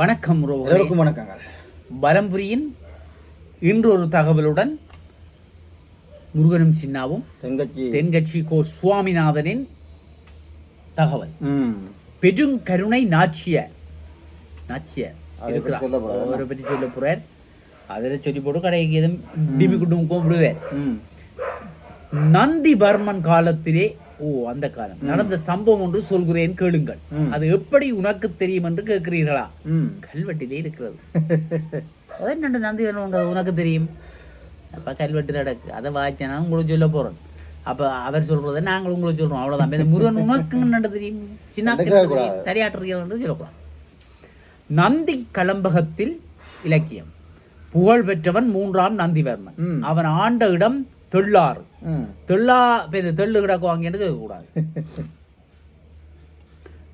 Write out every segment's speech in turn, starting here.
வணக்கம். எல்லோருக்கும் வணக்கங்கள் பலம்புரியின் இன்று ஒரு தகவலுடன் முருகனும் சின்னாவும் தெங்கச்சி தென்கட்சி கோ சுவாமிநாதனின் தகவல். பெருங்கருணை இருக்கிறார். சொல்ல போறாரா? அவரை பற்றி சொல்ல போறார். அதில் சொல்லி போட்டு கடைக்கு எதுவும் டிமி குட்டும் கூப்பிடுவார் நந்திவர்மன் காலத்திலே ஓ அந்த காலம். நடந்த சம்பவம் ஒன்று சொல்கிறேன் கேளுங்கள். அது எப்படி உனக்கு தெரியும் என்று கேட்கிறீர்களா? கல்வெட்டிலே இருக்கிறது. அதான் ரெண்டு நந்தி உனக்கு தெரியும்? அப்போ கல்வெட்டு நடக்கு. அதை வாய்ச்சனா உங்களுக்கு சொல்ல போகிறோம் அப்போ அவர் சொல்கிறத நாங்கள் உங்களுக்கு சொல்கிறோம் அவ்வளோதான் முருகன் உனக்கு நண்டு தெரியும்? சின்ன. தெரியாட்டுறீர்கள் சொல்லக்கூடாது. நந்தி கலம்பகத்தில் இலக்கியம். புகழ் பெற்றவன் மூன்றாம் நந்திவர்மன். அவன் ஆண்ட இடம் தெள்ளாறு. தெள்ளா பெரு தெள்ளு கிடக்குவாங்கன்னு கேட்கக்கூடாது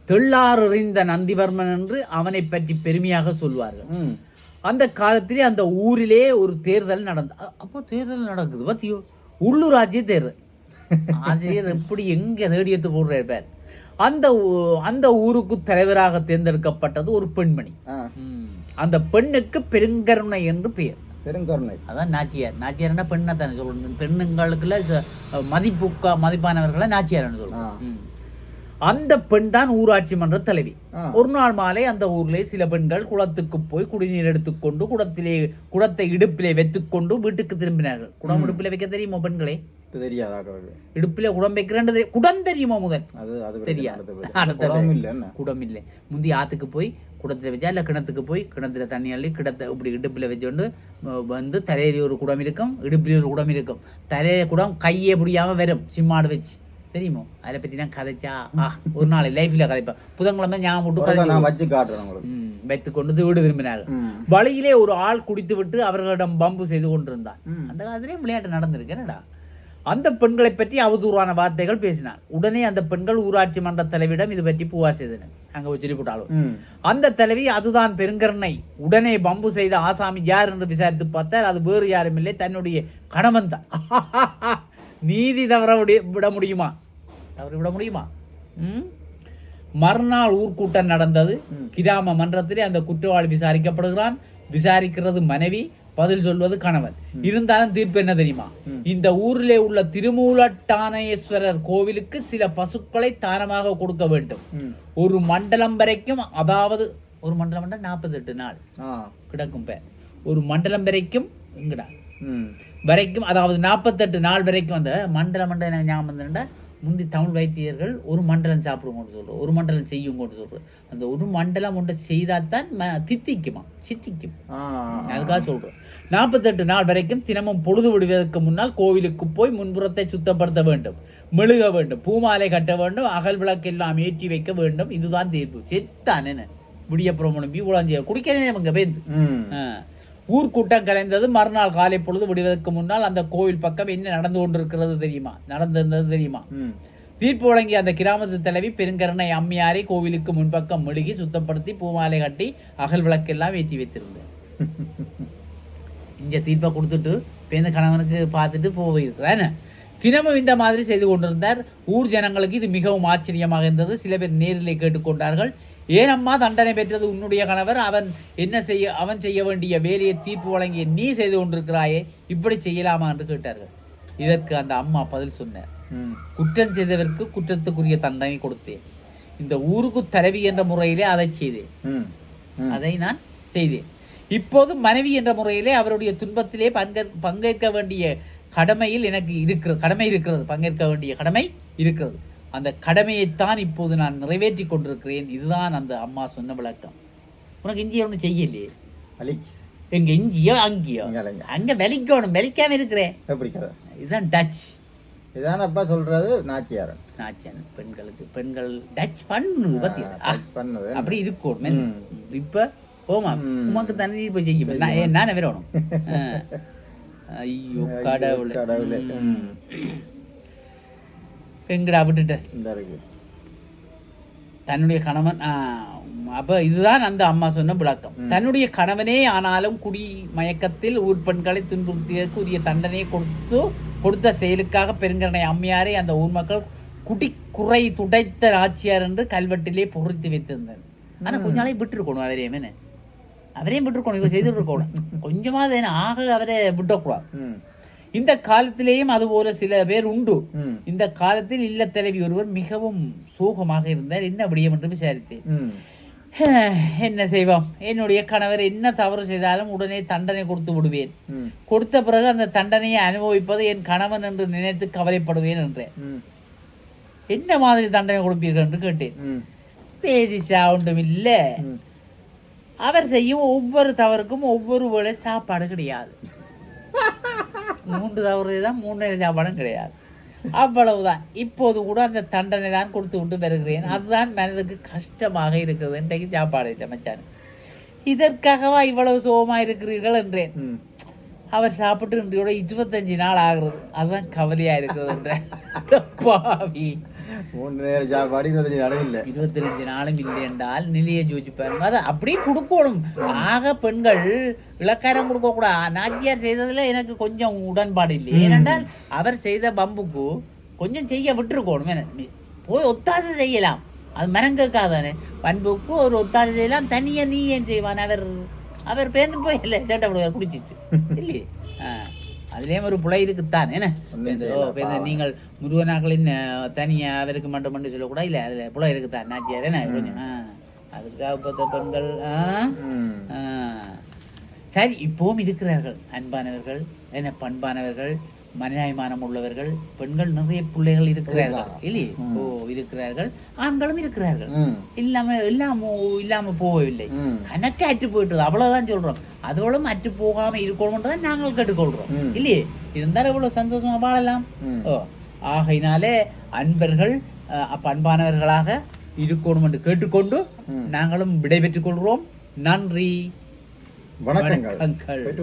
தெள்ளாறு எறிந்த நந்திவர்மன் என்று அவனை பற்றி பெருமையாக சொல்வார்கள். அந்த காலத்திலே அந்த ஊரிலே ஒரு தேர்தல் நடந்த அப்போ தேர்தல் நடக்குது பத்தியோ? உள்ளூராட்சி தேர்தல். ஆசிரியர் எப்படி எங்க தேடி எடுத்து போடுறாரு பேர். அந்த அந்த ஊருக்கு தலைவராக தேர்ந்தெடுக்கப்பட்டது ஒரு பெண்மணி. அந்த பெண்ணுக்கு பெருங்கருணை என்று பெயர். பெருங்கருணை. அதான் நாச்சியார். நாச்சியார்னா பெண்ணை தானே சொல்லணும் பெண்ணுங்களுக்குள்ள மதிப்புக்கா மதிப்பானவர்களை நாச்சியார்னு. சொல்லணும். அந்த பெண் தான் ஊராட்சி மன்ற தலைவி. ஒரு நாள் மாலை அந்த ஊர்ல சில பெண்கள் குளத்துக்கு போய் குடிநீர் எடுத்துக்கொண்டு குடத்திலே குடத்தை இடுப்பிலே வைத்துக்கொண்டு வீட்டுக்கு திரும்பினார்கள். குடம் இடுப்பிலே வைக்க தெரியுமா பெண்களே? தெரியாதா? இடுப்பிலே குடம் வைக்கிறேன்றது. குடம் தெரியுமா முதல்? தெரியாது. குடம் இல்லை முந்தி ஆத்துக்கு போய் குடத்துல வச்சா இல்லை கிணத்துக்கு போய் கிணத்துல தண்ணி அள்ளி கிடத்தை இப்படி இடுப்பில் வச்சுக்கொண்டு வந்து தலையில ஒரு குடம் இருக்கும் இடுப்பில் ஒரு குடம் இருக்கும். தலையில குடம் கையே பிடியாம வரும் சிம்மாடு வச்சு. தெரியுமோ? அதை பற்றி நான் கதைச்சா ஒரு நாள் லைஃப்ல கதைப்பேன். புதன்கிழமை ஞாபகம் விட்டு கதை நான் வச்சு காட்டுறேன் உங்களுக்கு. ம், வைத்துக்கொண்டு வீடு திரும்பினார்கள் ம். வழியிலே ஒரு ஆள் குடித்துவிட்டு அவர்களிடம் பம்பு செய்து கொண்டிருந்தார். அந்த காலத்திலே விளையாட்டு நடந்திருக்கிறடா அந்த பெண்களை பற்றி அவதூறான வார்த்தைகள் பேசினார். உடனே அந்த பெண்கள் ஊராட்சி மன்ற தலைவிடம் இது பற்றி புகார் செய்தனர். அங்க சொல்லி போட்டாலும் அந்த தலைவி அதுதான் பெருங்கருணை. உடனே பம்பு செய்த ஆசாமி யார் என்று விசாரித்து பார்த்தால் அது வேறு யாரும் இல்லை தன்னுடைய கணவன் தான். நீதி தவற விட- முடியுமா? தவற விட முடியுமா? மறுநாள் ஊர்க்கூட்டம் நடந்தது. கிராம மன்றத்திலே அந்த குற்றவாளி விசாரிக்கப்படுகிறான். விசாரிக்கிறது மனைவி. பதில் சொல்வது கணவன். இருந்தாலும் தீர்ப்பு என்ன தெரியுமா? இந்த ஊரிலே உள்ள திருமூலட்டானேஸ்வரர் கோவிலுக்கு சில பசுக்களை தானமாக கொடுக்க வேண்டும். ஒரு மண்டலம் வரைக்கும் அதாவது ஒரு மண்டலம் நாற்பத்தெட்டு நாள் ஆ. கிடக்கும் பேர் ஒரு மண்டலம் வரைக்கும் எங்கடா ம். வரைக்கும் அதாவது நாற்பத்தெட்டு நாள் வரைக்கும் அந்த மண்டலம் மண்டலம் எனக்கு ஞாபகம் வந்துட்டா முந்தி தமிழ் வைத்தியர்கள் ஒரு மண்டலம் சாப்பிடுங்கன்னு சொல்கிறோம் ஒரு மண்டலம் செய்யுங்கன்னு சொல்கிறோம் அந்த ஒரு மண்டலம் ஒன்றை செய்தால் தான் தித்திக்குமா? சித்திக்கும். அதுக்காக சொல்கிறோம் நாற்பத்தெட்டு நாள் வரைக்கும் தினமும் பொழுது விடுவதற்கு முன்னால் கோவிலுக்கு போய் முன்புறத்தை சுத்தப்படுத்த வேண்டும். மெழுக வேண்டும். பூமாலை கட்ட வேண்டும். அகல் விளக்கு எல்லாம் ஏற்றி வைக்க வேண்டும். இதுதான் தீர்ப்பு. செத்தான் என்ன விடியப்புறம் முழும்பி உழஞ்சிய குடிக்கிறேன் அவங்க பேந்து ம். ஊர்க்கூட்டம் கலைந்தது மறுநாள் காலை பொழுது விடுவதற்கு முன்னால் அந்த கோவில் பக்கம் என்ன நடந்து கொண்டிருக்கிறது தெரியுமா? நடந்திருந்தது தெரியுமா? தீர்ப்பு வழங்கிய அந்த கிராமத்து தலைவி பெருங்கருணை அம்மையாரை கோவிலுக்கு முன்பக்கம் மெழுகி சுத்தப்படுத்தி பூமாலை கட்டி அகல் விளக்கெல்லாம் ஏற்றி வைத்திருந்தார் இங்க தீர்ப்பை கொடுத்துட்டு பேருந்து கணவனுக்கு பார்த்துட்டு போயிருக்கிறான். தினமும் இந்த மாதிரி செய்து கொண்டிருந்தார். ஊர் ஜனங்களுக்கு இது மிகவும் ஆச்சரியமாக இருந்தது. சில பேர் நேரிலே கேட்டுக்கொண்டார்கள். ஏனம்மா தண்டனை பெற்றது உன்னுடைய கணவர்? அவன் என்ன செய்ய அவன் செய்ய வேண்டிய வேலையை தீர்ப்பு வழங்கிய நீ செய்து கொண்டிருக்கிறாயே இப்படி செய்யலாமா என்று கேட்டார்கள். இதற்கு அந்த அம்மா பதில் சொன்னார். குற்றம் செய்தவருக்கு குற்றத்துக்குரிய தண்டனை கொடுத்தேன். இந்த ஊருக்கு தலைவி என்ற முறையிலே அதை செய்தேன். அதை நான் செய்தேன். இப்போது மனைவி என்ற முறையிலே அவருடைய துன்பத்திலே பங்கே பங்கேற்க வேண்டிய கடமையில் எனக்கு இருக்கிற கடமை இருக்கிறது. பங்கேற்க வேண்டிய கடமை இருக்கிறது. அந்த கடமையைத்தான் இப்போது நான் நிறைவேற்றி கொண்டிருக்கிறேன். இதுதான் அந்த அம்மா சொன்ன விளக்கம். உனக்கு இஞ்சி ஒன்றும் செய்யலையே? எங்க இஞ்சியோ அங்கேயோ. அங்க வெளிக்கணும் வெளிக்காம இருக்கிறேன். எப்படி இதுதான் டச் இதான அப்பா சொல்றது நாச்சியாரன். நாச்சன் பெண்களுக்கு பெண்கள் டச் பண்ணு பத்தியா பண்ணது. அப்படி இருக்கும். இப்ப போமா ம். உமக்கு தண்ணி போய் செய்யும்? நான் நானே வரணும். ஐயோ கடவுளே. கடவுளே. எங்கடா விட்டுட்ட? தன்னுடைய கணவன் அப்ப இதுதான் அந்த அம்மா சொன்ன விளக்கம். தன்னுடைய கணவனே ஆனாலும் குடி மயக்கத்தில் ஊர் பெண்களை துன்புறுத்தியதற்கு உரிய தண்டனையை கொடுத்து கொடுத்த செயலுக்காக பெருங்கரணை அம்மையாரை அந்த ஊர் மக்கள் குடி குறை துடைத்த ஆட்சியார் என்று கல்வெட்டிலே பொருத்தி வைத்திருந்தனர். ஆனா கொஞ்ச நாளைக்கு விட்டுருக்கணும் அவரே என்ன? அவரையும் விட்டுருக்கணும் இவங்க செய்துட்டு இருக்கணும். கொஞ்சமாவது என்ன ஆக அவரை விட்டக்கூடாது இந்த காலத்திலேயும் அதுபோல சில பேர் உண்டு. இந்த காலத்தில் இல்ல தலைவி ஒருவர் மிகவும் சோகமாக இருந்தார். என்ன விடியம் என்று விசாரித்தேன். என்ன செய்வோம்? என்னுடைய கணவர் என்ன தவறு செய்தாலும் உடனே தண்டனை கொடுத்து விடுவேன். கொடுத்த பிறகு அந்த தண்டனையை அனுபவிப்பது என் கணவன் என்று நினைத்து கவலைப்படுவேன் என்றேன். என்ன மாதிரி தண்டனை கொடுப்பீர்கள் என்று கேட்டேன். ம். பேதிசா ஒன்றும் இல்லை. அவர் செய்யும் ஒவ்வொரு தவறுக்கும் ஒவ்வொரு வேளை சாப்பாடு கிடையாது. மூன்று தவறு தான் மூணு ஞாபகம் சாப்பாடும் கிடையாது. அவ்வளவுதான். இப்போது கூட அந்த தண்டனை தான் கொடுத்து விட்டு வருகிறேன் அதுதான் மனதுக்கு கஷ்டமாக இருக்குது இன்றைக்கு சாப்பாடு இல்லை மச்சான். இதற்காகவா இவ்வளவு சோகமா இருக்கிறீர்கள் என்றேன். அவர் சாப்பிட்டு இன்றையோட இருபத்தஞ்சு நாள் ஆகுறது. அதுதான் கவலையா இருக்குது என்றேன் பாவி. மூணு நேரம் சாப்பாடு இருபத்தஞ்சு நாளும் இல்லை. இருபத்தஞ்சு நாளும் இல்லை என்றால் நிலையை ஜோதிச்சு பாருங்க அதை அப்படியே கொடுக்கணும். ஆக பெண்கள் இலக்காரம் கொடுக்க கூடாது நாச்சியார் செய்ததுல எனக்கு கொஞ்சம் உடன்பாடு இல்லை. ஏனென்றால் அவர் செய்த பம்புக்கு கொஞ்சம் செய்ய விட்டுருக்கணும். போய் ஒத்தாசை செய்யலாம். அது மரம் கேட்காதானே? பண்புக்கு ஒரு ஒத்தாசை செய்யலாம். தனியா நீ ஏன் செய்வான்? அவர் அவர் பேருந்து போய் இல்லை சேட்டை விடுவார் குடிச்சிட்டு. இல்லையே? அதுலேயும் ஒரு புலை இருக்குத்தான். என்ன. நீங்கள் முருகனாக்களின் அஹ், தனியா அவருக்கு மட்டும் மட்டும் சொல்லக்கூடாது இல்லை அதில் புலை இருக்குத்தான். நாச்சியார் என்ன? கொஞ்சம் அதுக்காக பார்த்த பெண்கள். சரி இப்பவும் இருக்கிறார்கள். அன்பானவர்கள் என்ன பண்பானவர்கள் மனிதாபிமானம் உள்ளவர்கள் பெண்கள் நிறைய பிள்ளைகள் இருக்கிறார்கள். இல்லையே? ஓ இருக்கிறார்கள். ஆண்களும் இருக்கிறார்கள். இல்லாம இல்லாம இல்லாம போகவில்லை. கணக்கு அற்று போயிட்டது. அவ்வளவுதான் சொல்றோம். அதோடும் அற்று போகாம இருக்கணும்ன்றதான் நாங்கள் கேட்டுக்கொள்றோம். இல்லையே? இருந்தாலும் இவ்வளவு சந்தோஷமா வாழலாம். ஓ ஆகையினாலே அன்பர்கள் அப்ப அன்பானவர்களாக இருக்கணும் என்று கேட்டுக்கொண்டு. நாங்களும் விடைபெற்றுக் கொள்கிறோம். நன்றி. வணக்கங்கள். போயிட்டு